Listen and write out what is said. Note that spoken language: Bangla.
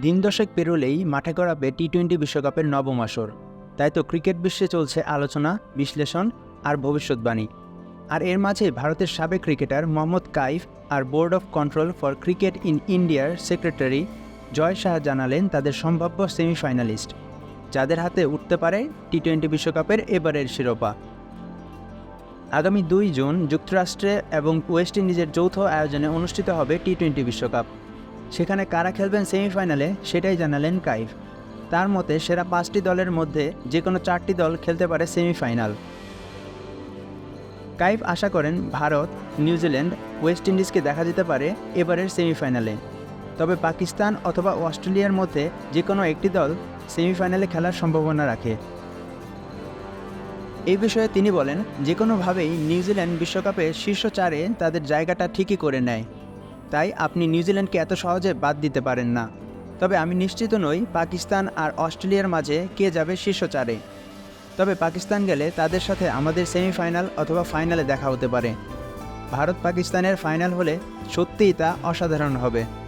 দিন দশেক পেরোলেই মাঠে গড়াবে টি টোয়েন্টি বিশ্বকাপের নবম আসর। তাই তো ক্রিকেট বিশ্বে চলছে আলোচনা, বিশ্লেষণ আর ভবিষ্যৎবাণী। আর এর মাঝে ভারতের সাবেক cricketer Mohammad Kaif R board of control for cricket in ইন্ডিয়ার সেক্রেটারি জয় শাহ জানালেন তাদের সম্ভাব্য সেমিফাইনালিস্ট, যাদের হাতে উঠতে পারে টি টোয়েন্টি বিশ্বকাপের এবারের শিরোপা। আগামী দুই জুন যুক্তরাষ্ট্রে এবং ওয়েস্ট ইন্ডিজের যৌথ আয়োজনে অনুষ্ঠিত হবে টি টোয়েন্টি বিশ্বকাপ। সেখানে কারা খেলবেন সেমিফাইনালে সেটাই জানালেন কাইফ। তার মতে সেরা পাঁচটি দলের মধ্যে যে কোনো চারটি দল খেলতে পারে সেমিফাইনাল। কাইফ আশা করেন ভারত, নিউজিল্যান্ড, ওয়েস্ট ইন্ডিজকে দেখা যেতে পারে এবারের সেমিফাইনালে। তবে পাকিস্তান অথবা অস্ট্রেলিয়ার মধ্যে যে কোনো একটি দল সেমিফাইনালে খেলার সম্ভাবনা রাখে। এই বিষয়ে তিনি বলেন যে কোনোভাবেই নিউজিল্যান্ড বিশ্বকাপে শীর্ষ চারে তাদের জায়গাটা ঠিকই করে নেয়। তাই আপনি নিউজিল্যান্ডকে এত সহজে বাদ দিতে পারেন না। তবে আমি নিশ্চিত নই পাকিস্তান আর অস্ট্রেলিয়ার মাঝে কে যাবে শীর্ষ চারে তবে পাকিস্তান গেলে তাদের সাথে আমাদের সেমিফাইনাল অথবা ফাইনালে দেখা হতে পারে। ভারত পাকিস্তানের ফাইনাল হলে সত্যিই তা অসাধারণ হবে।